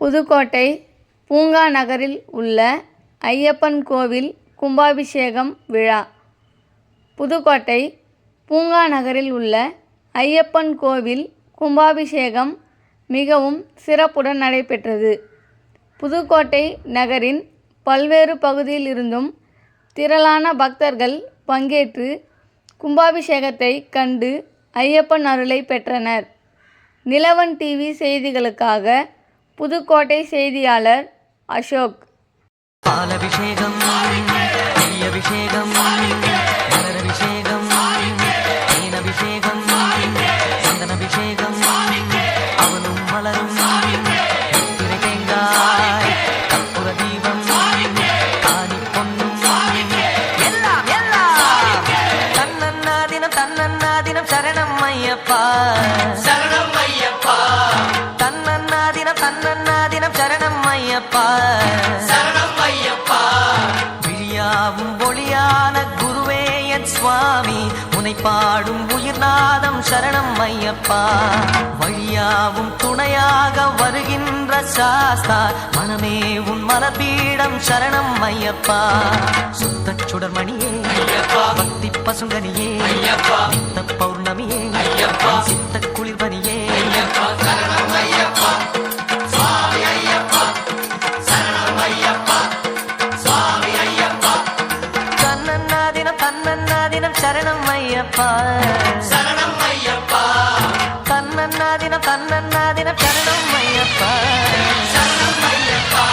புதுக்கோட்டை பூங்கா நகரில் உள்ள ஐயப்பன் கோவில் கும்பாபிஷேகம் விழா. புதுக்கோட்டை பூங்கா நகரில் உள்ள ஐயப்பன் கோவில் கும்பாபிஷேகம் மிகவும் சிறப்புடன் நடைபெற்றது. புதுக்கோட்டை நகரின் பல்வேறு பகுதியில் இருந்தும் திரளான பக்தர்கள் பங்கேற்று கும்பாபிஷேகத்தை கண்டு ஐயப்பன் அருளை பெற்றனர். நிலவன் டிவி செய்திகளுக்காக புதுக்கோட்டை செய்தியாளர் அசோக். பாலபிஷேகம் நெய்யபிஷேகம் மலரபிஷேகம் தேனபிஷேகம் சந்தனபிஷேகம் அவனும் மலரும். தேங்காய் கற்பூர தீபம் காணி பொன்னும். எல்லாம் எல்லாம். தன்னன்னா தினம் தன்னன்னா தினம் சரணம் ஐயப்பா. சரணம். ஐயப்பா தன்னன்னா தினம் தன்னன்னா தினம் சரணம் ஐயப்பா. விழியாவும் ஒளியான குருவே என் சுவாமி. உனை பாடும் உயிர்நாதம் சரணம் ஐயப்பா. வழியாவும் துணையாக வருகின்ற சாஸ்தா. மனமே உன் மலபீடம் சரணம் ஐயப்பா. சுத்த சுடர்மணியே பக்தி பசுங்கனியே சித்த பௌர்ணமியே சித்த குளிர்பனியே சரணம் ஐயப்பா. சரணம் ஐயப்பா. கண்ணன்னாதினம் கண்ணன்னாதினம் சரணம் ஐயப்பா. சரணம் ஐயப்பா.